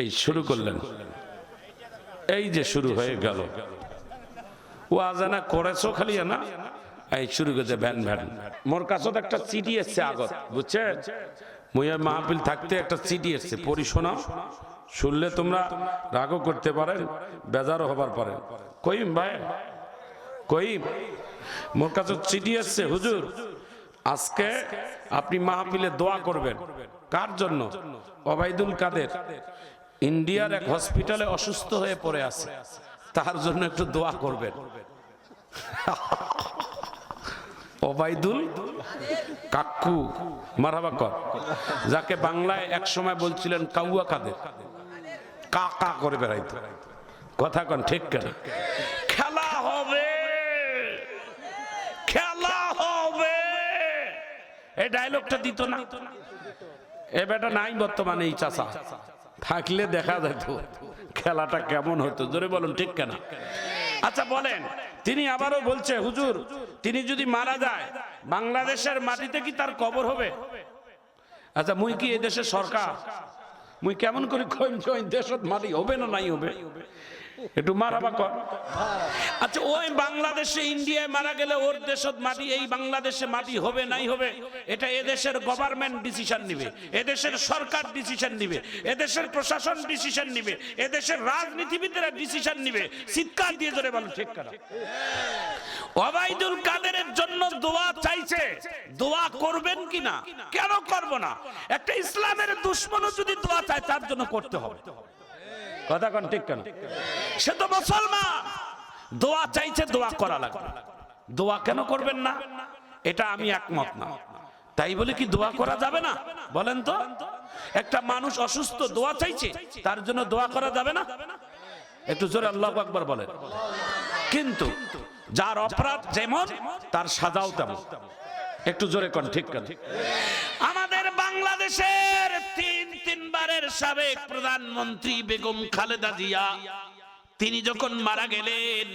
এই শুরু করলেন। এই যে শুরু হয়ে গেল। ও আজানা করেছ খালি না? এই শুরু করেছে ভ্যান ভ্যান। মোর কাছে তো একটা চিঠি এসছে আগত বুঝছে? মুই মাহফিল থাকতে একটা চিঠি এসছে পড়ি শোনাও শুনলে তোমরা রাগও করতে পারেন বেজারও হবার পারেন কইম ভাই কইম। মোর কাছে চিঠি এসছে হুজুর আজকে আপনি মাহফিলে দোয়া করবেন। কার জন্য? অবাইদুল কাদের। ইন্ডিয়ার এক হসপিটালে অসুস্থ হয়ে পড়ে আছে। তার জন্য একটু দোয়া করবেন। ওবাইদুল কাকু মারাবা কর। যাকে বাংলায় এক সময় বলছিলেন কাউয়া কাদের। কা কা করে বেড়াইতো। কথা কন, ঠিক কেন? খেলা হবে। খেলা হবে। এই ডায়লগটা দিত না। এ বেটা নাই বর্তমানে এই চাষা থাকলে দেখা যেত। খেলাটা কেমন হতো? জোরে বলুন, ঠিক কেনা? আচ্ছা বলেন, তিনি আবারও বলছে, হুজুর, তিনি যদি মারা যায়, বাংলাদেশের মাটিতে কি তার কবর হবে? আচ্ছা মুই কি এদেশের সরকার? মুই কেমন করে কইম দেশত মাটি হবে না নাই হবে? একটু মারাবা কর। আচ্ছা ওই বাংলাদেশে, ইন্ডিয়ায় মারা গেলে ওর দেশত মাটি, এই বাংলাদেশে মাটি হবে, নাই হবে, এটা এদেশের গভর্নমেন্ট ডিসিশন নিবে, এদেশের সরকার ডিসিশন নিবে, এদেশের প্রশাসন ডিসিশন নিবে, এদেশের রাজনীতিবিদরা ডিসিশন নিবে। চিৎকার দিয়ে ধরে বলো, ঠিক করা। ওবাইদুল কাদেরের জন্য দোয়া চাইছে। দোয়া করবেন কিনা? কেন করব না? একটা ইসলামের দুশ্মনও যদি দোয়া চায়, তার জন্য করতে হবে। কথা কোন, ঠিক কেন? সে তো মুসলমান। দোয়া চাইছে, দোয়া করা লাগবে। দোয়া কেন করবেন না? এটা আমি একমত না। তাই বলে কি দোয়া করা যাবে না? বলেন তো। একটা মানুষ অসুস্থ, দোয়া চাইছে, তার জন্য দোয়া করা যাবে না? একটু জোরে আল্লাহ আকবার বলেন। কিন্তু যার অপরাধ যেমন, তার সাজাও তেমন। একটু জোরে কন, ঠিক কেন? আমাদের তিনবারের সাবেক প্রধানমন্ত্রী বেগম খালেদা জিয়া, তিনি যখন মারা গেলেন,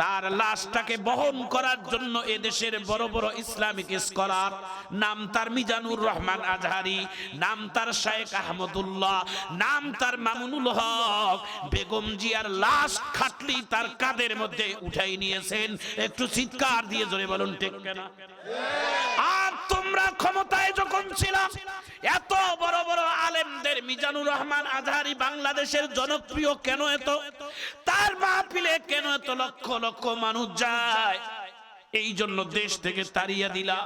তার লাশটাকে বহন করার জন্য এদেশের বড় বড় ইসলামিক স্কলার, নাম তার মিজানুর রহমান আজহারি, নাম তার শেখ আহমদুল্লাহ, নাম তার মামুনুল হক, বেগম জিয়ার লাশ খাটলি তার কাদের মধ্যে উঠাই নিয়েছেন। একটু চিৎকার দিয়ে জোরে বলুন, ঠিক আর তোমরা ক্ষমতায় যখন ছিলাম এত আলেমদের মিজানুর রহমান আজহারি বাংলাদেশের জনপ্রিয় কেন এত? তার মাহফিলে কেন এত লক্ষ লক্ষ মানুষ যায়? এই জন্য দেশ থেকে তাড়িয়া দিলা।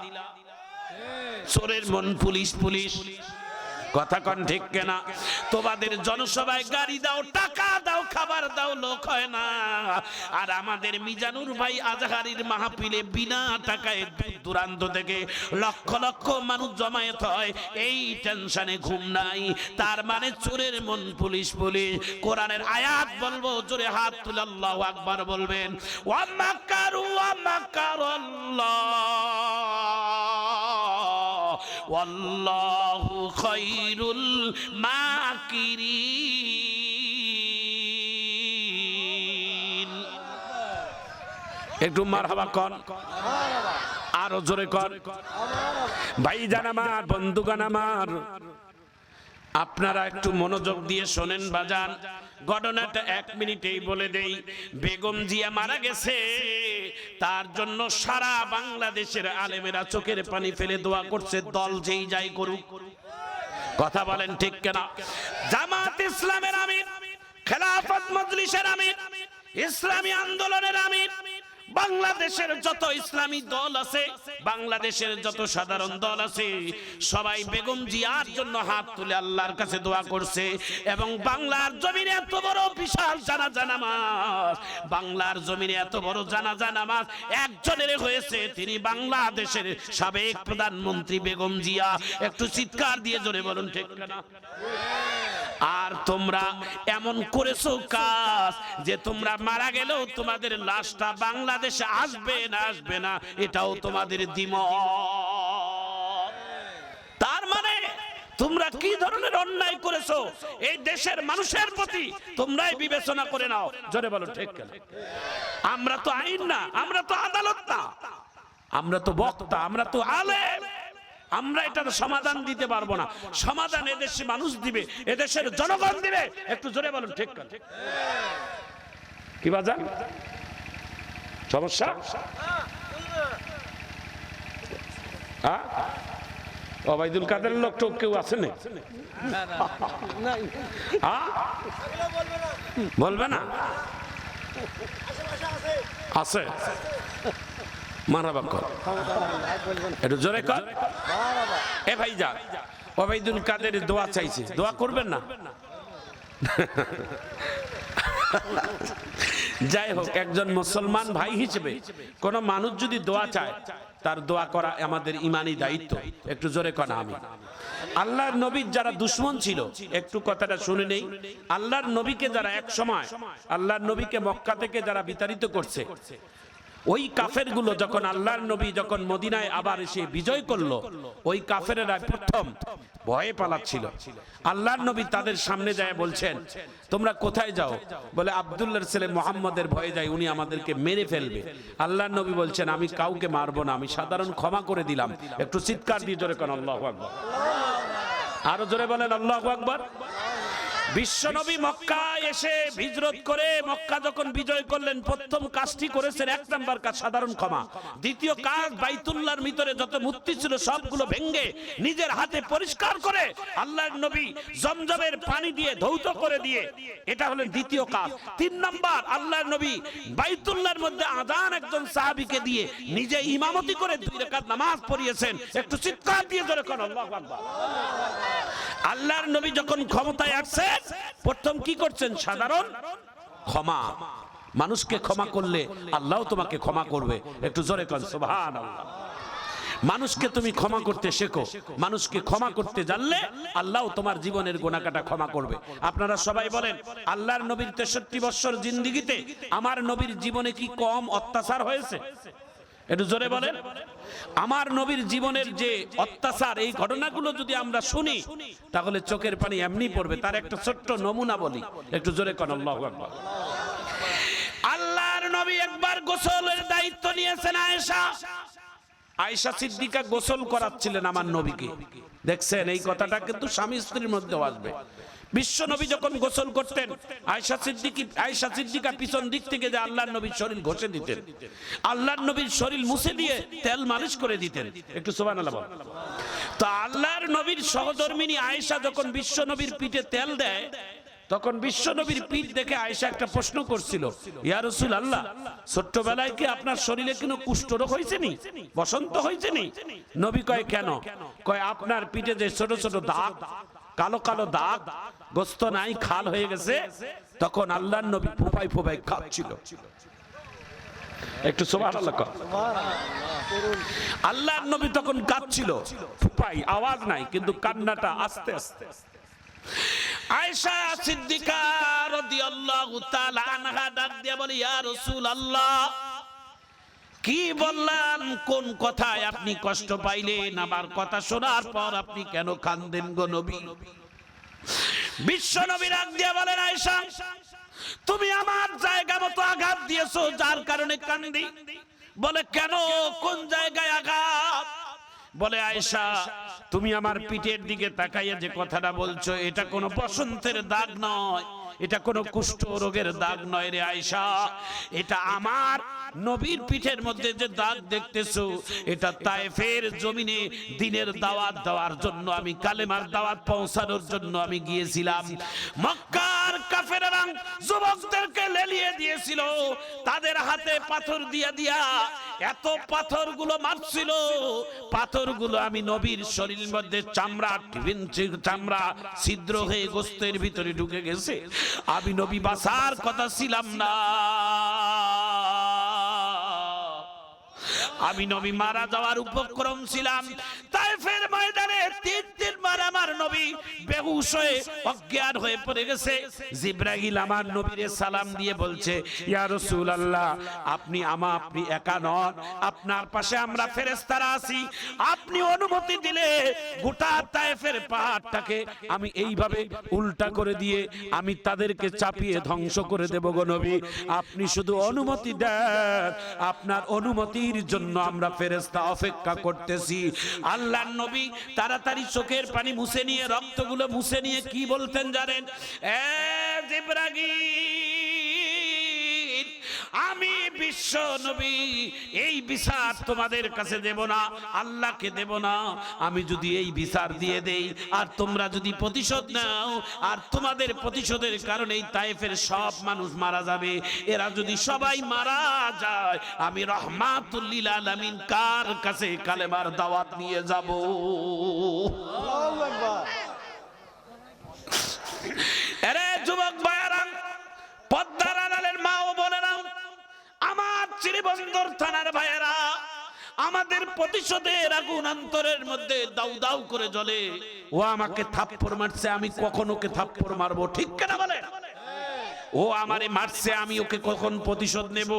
চোরের মন পুলিশ পুলিশ। কথা কন ঠিক কেনা? তোমাদের জনসভায় গাড়ি দাও, টাকা দাও, খাবার দাও, লোক হয় না। আর আমাদের মিজানুর ভাই আজহারির মাহফিলে বিনা টাকায় দূর দূরান্ত থেকে লক্ষ লক্ষ মানুষ জমায়েত হয়। এই টেনশনে ঘুম নাই। তার মানে চোরের মন পুলিশ পুলিশ। কোরআনের আয়াত বলব, জোরে হাত তুলে আল্লাহ আকবার বলবেন, ওয়া মাকারু, ওয়া মাকারাল্লাহ। ওয়াল্লাহু খৈরুল মাকিরিন। একটু মারহাবা কন আরও জোরে কর। ভাই জান আমার বন্ধুগান আমার। আপনারা একটু মনোযোগ দিয়ে শোনেন বাজান। ঘটনাটা এক মিনিটেই বলে দেই। বেগম জিয়া মারা গেছে। তার জন্য সারা বাংলাদেশের আলেমেরা চোখের পানি ফেলে দোয়া করছে, দল যেই যাই করুক। কথা বলেন ঠিক কেনা? জামাত ইসলামের আমির, খেলাফত মজলিসের আমির, ইসলামী আন্দোলনের আমির বাংলাদেশের যত ইসলামী দল আছে, বাংলাদেশের যত সাধারণ দল আছে, সবাই বেগম জিয়ার জন্য হাত তুলে আল্লাহর কাছে দোয়া করছে এবং বাংলার জমিনে এত বড় বিশাল জানাজা নামাজ, বাংলার জমিনে এত বড় জানাজা নামাজ একজনের হয়েছে, তিনি বাংলাদেশের সাবেক প্রধানমন্ত্রী বেগম জিয়া। একটু চিৎকার দিয়ে জোরে বলুন, ঠিক না আর তোমরা এমন করেছ কাজ যে তোমরা মারা গেলেও তোমাদের লাশটা বাংলাদেশে আসবে না আসবে না, এটাও তোমাদের দিম তার মানে তোমরা কি ধরনের অন্যায় করেছ? এই দেশের মানুষের প্রতি তোমরাই বিবেচনা করে নাও। জোরে বলো, ঠিক আমরা তো আইন না, আমরা তো আদালত না। আমরা তো বক্তা, আমরা তো আলেম। আমরা এটার সমাধান দিতে পারব না। সমাধান এদেশে মানুষ দিবে এদেশের জনগণ দিবে। একটু জোরে বলুন ঠিক। কি বাজান? সমস্যা? হ্যাঁ? অবাইদুল কাদের লোক টোক কেউ আছে না হ্যাঁ? বলবে না? আছে। মারাবা কর একটু জোরে কর। এ ভাই যা কাদের দোয়া চাইছে। দোয়া করবেন না? যাই হোক, একজন মুসলমান ভাই হিসেবে কোন মানুষ যদি দোয়া চায়, তার দোয়া করা আমাদের ইমানি দায়িত্ব। একটু জোরে কনা আমি। আল্লাহর নবীর যারা দুশ্মন ছিল, একটু কথাটা শুনে নেই। আল্লাহর নবীকে যারা এক সময় আল্লাহর নবীকে মক্কা থেকে যারা বিতাড়িত করছে ওই কাফেরগুলো যখন আল্লাহর নবী যখন মদিনায় আবার এসে বিজয় করল, ওই কাফেরেরা প্রথম ভয়ে পালাচ্ছিল। আল্লাহর নবী তাদের সামনে যায় বলছেন, তোমরা কোথায় যাও? বলে, আব্দুল্লাহর ছেলে মোহাম্মদের ভয়ে যায়, উনি আমাদেরকে মেরে ফেলবে। আল্লাহর নবী বলছেন, আমি কাউকে মারবো না, আমি সাধারণ ক্ষমা করে দিলাম। একটু চিৎকার দিয়ে জোরে কেন, আল্লাহ আকবর। আরও জোরে বলেন, আল্লাহ আকবর। বিশ্বনবী মক্কা এসে হিজরত করে মক্কা যখন বিজয় করলেন, প্রথম কাজটি করেছেন এক নাম্বার কাজ, সাধারণ ক্ষমা। দ্বিতীয় কাজ, বাইতুল্লাহর ভিতরে যত মূর্তি ছিল, সবগুলো ভেঙ্গে নিজের হাতে পরিষ্কার করে আল্লাহর নবী জমজমের পানি দিয়ে ধৌত করে দিয়ে, এটা হলো দ্বিতীয় কাজ। তিন নাম্বার, আল্লাহর নবী বাইতুল্লাহর মধ্যে আজান একজন সাহাবীকে দিয়ে নিজে ইমামতি করে দুই রাকাত নামাজ পড়িয়েছেন। একটু চিৎকার দিয়ে ধরে কোন আল্লাহর নবী যখন ক্ষমতায় আসছেন প্রথম কি করছেন? সাধারণ? ক্ষমা। মানুষকে ক্ষমা করলে আল্লাহ তোমাকে ক্ষমা করবে। একটু জোরে কন সুবহান মানুষকে তুমি ক্ষমা করতে শেখো। মানুষকে ক্ষমা করতে জানলে আল্লাহ তোমার জীবনের গোনাকাটা ক্ষমা করবে। আপনারা সবাই বলেন, আল্লাহর নবীর তেষট্টি বৎসর জিন্দিগিতে আমার নবীর জীবনে কি কম অত্যাচার হয়েছে? একটু জোরে বলেন। আমার নবীর জীবনের যে অত্যাচার, এই ঘটনাগুলো যদি আমরা শুনি, তাহলে চোখের পানি এমনি পড়বে। তার একটা ছোট্ট নমুনা বলি। একটু জোরে কন, আল্লাহু আল্লাহর নবী একবার গোসলের দায়িত্ব নিয়েছেন আয়েশা। আয়েশা সিদ্দিকা গোসল করাচ্ছিলেন আমার নবীকে। দেখছেন, এই কথাটা কিন্তু স্বামী স্ত্রীর মধ্যেও আসবে। বিশ্ব নবী যখন গোসল করতেন, আয়েশা সিদ্দিকি আয়েশা সিদ্দিকা পিছন দিক থেকে যে আল্লাহর নবীর শরীর ঘষে দিতেন। আল্লাহর নবীর শরীর মুছে দিয়ে তেল মালিশ করে দিতেন। একটু বল। তো আল্লাহর নবীর সহধর্মিনী আয়েশা যখন বিশ্ব নবীর পিঠে তেল দেয়, তখন বিশ্ব নবীর পিঠ দেখে আয়েশা একটা প্রশ্ন করছিল, ইয়া রাসূল আল্লাহ ছোট্টবেলায় কি আপনার শরীরে কোনো কুষ্ঠরোগ হয়েছে নি? বসন্ত হয়েছে নি? নবী কয়, কেন? কয়, আপনার পিঠে যে ছোট ছোট দাগ কালো কালো দাগ গোস্ত নাই, খাল হয়ে গেছে। তখন আল্লাহর নবী ফোপাই ফোপাই কাঁপছিল একটু কর। নবী তখন কাঁদছিল। ফুপাই আওয়াজ নাই, কিন্তু কান্নাটা আস্তে আস্তে। আয়েশা সিদ্দিকা রাদিয়াল্লাহু তাআলা আনহা ডাক দিয়ে বলে, ইয়া রাসূলুল্লাহ কি বললাম কোন কথায় আপনি কষ্ট পাইলেন? আমার কথা শোনার পর আপনি কেন কান্দেন গো নবী? বিশ্ব নবী ডাক দিয়ে বলেন, আয়েশা, তুমি আমার জায়গা মতো আঘাত দিয়েছ, যার কারণে কান্দি। বলে, কেন? কোন জায়গায় আঘাত? বলে, আয়েশা, তুমি আমার পিঠের দিকে তাকাইয়া যে কথাটা বলছো, এটা কোনো বসন্তের দাগ নয়। এটা কোনো কুষ্ঠ রোগের দাগ নয় রে আয়সা এটা আমার নবীর পিঠের মধ্যে যে দাগ দেখতেছো, এটা তায়েফের জমিনে দিনের দাওয়াত দেওয়ার জন্য আমি কালেমার দাওয়াত পৌঁছানোর জন্য আমি গিয়েছিলাম। মক্কার কাফেররা যুবকদেরকে লেলিয়ে দিয়েছিল। তাদের হাতে পাথর দিয়া দিয়া এত পাথরগুলো মারছিল। পাথরগুলো আমি নবীর শরীরের মধ্যে চামড়া চামড়া ছিদ্র হয়ে গোস্তের ভিতরে ঢুকে গেছে। আমি নবী বাসার কথা ছিলাম না। আমি নবী মারা যাওয়ার উপক্রম ছিলাম। তাই ফের ময়দানে তিন তিন বার আমার নবী বেহুশ হয়ে অজ্ঞান হয়ে পড়ে গেছে। জিব্রাহিল আমার নবীরে সালাম দিয়ে বলছে, ইয়া রাসূলুল্লাহ, আপনি আমা, আপনি একা নন। আপনার পাশে আমরা ফেরেশতারা আছি। আপনি অনুমতি দিলে গোটা তায়েফের পাহাড়টাকে আমি এইভাবে উল্টা করে দিয়ে আমি তাদেরকে চাপিয়ে ধ্বংস করে দেব গো নবী। আপনি শুধু অনুমতি দেন। আপনার অনুমতির জন্য আমরা ফেরেশতা অপেক্ষা করতেছি। আল্লাহর নবী তাড়াতাড়ি চোখের পানি মুছে নিয়ে রক্তগুলো মুছে নিয়ে কি বলতেন জানেন? আমি বিশ্ব নবী, এই বিচার তোমাদের কাছে দেব না, আল্লাহকে দেব না। আমি যদি এই বিচার দিয়ে দেই, আর তোমরা যদি প্রতিশোধ নাও, আর তোমাদের প্রতিশোধের কারণেই তাইফের সব মানুষ মারা যাবে। এরা যদি সবাই মারা যায়, আমি রহমাতুল্লিল আলামিন কার কাছে কালেমার দাওয়াত নিয়ে যাব? আমাদের প্রতিশোধের আগুন অন্তরের মধ্যে দাউ দাউ করে জ্বলে। ও আমাকে থাপ্পড় মারছে, আমি কখন ওকে থাপ্পড় মারবো, ঠিক কেনা বলে? ও আমারে মারছে, আমি ওকে কখন প্রতিশোধ নেব?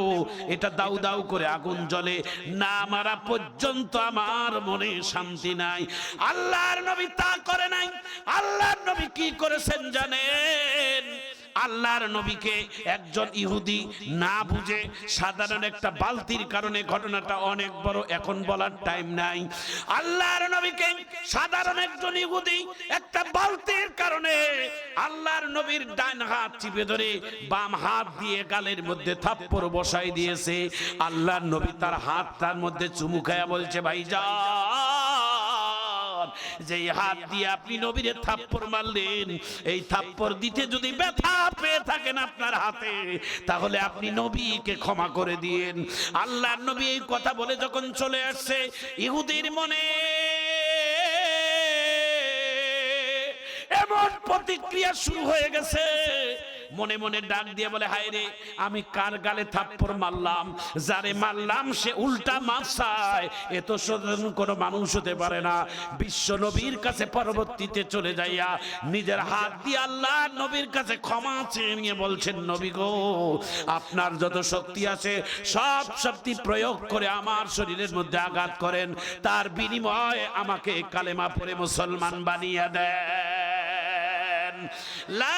এটা দাউ দাউ করে আগুন জ্বলে। না মারা পর্যন্ত আমার মনে শান্তি নাই। আল্লাহর নবী তা করে নাই। আল্লাহর নবী কি করেছেন জানেন? আল্লাহর নবীকে একজন ইহুদি না বুঝে সাধারণ একটা বালতির কারণে ঘটনাটা অনেক বড়, এখন বলার টাইম নাই। আল্লাহর নবীকে সাধারণ একজন ইহুদি একটা বালতির কারণে আল্লাহর নবীর ডান হাত চিপে ধরে বাম হাত দিয়ে গালের মধ্যে থাপ্পড় বসাই দিয়েছে। আল্লাহর নবী তার হাত তার মধ্যে চুমু খায়া বলছে ভাই যা যে হাত দিয়ে আপনি নবীরে থাপ্পড় মারলেন, এই থাপ্পড় দিতে যদি ব্যথা পেয়ে থাকেন আপনার হাতে, তাহলে আপনি নবীকে ক্ষমা করে দিয়েন। আল্লাহর নবী এই কথা বলে যখন চলে আসছে, ইহুদির মনে এমন প্রতিক্রিয়া শুরু হয়ে গেছে। মনে মনে ডাক দিয়ে বলে, হায় রে, আমি কার গালে থাপ্পড় মারলাম? যারে মারলাম সে উল্টা মাছায় এত সাধারণ কোনো মানুষ হতে পারে না। বিশ্ব নবীর কাছে পরবর্তীতে চলে যাইয়া নিজের হাত দিয়ে আল্লাহ নবীর কাছে ক্ষমা চেয়ে নিয়ে বলছেন, নবী গো, আপনার যত শক্তি আছে, সব শক্তি প্রয়োগ করে আমার শরীরের মধ্যে আঘাত করেন। তার বিনিময়ে আমাকে কালেমা পড়ে মুসলমান বানিয়ে দেন। লা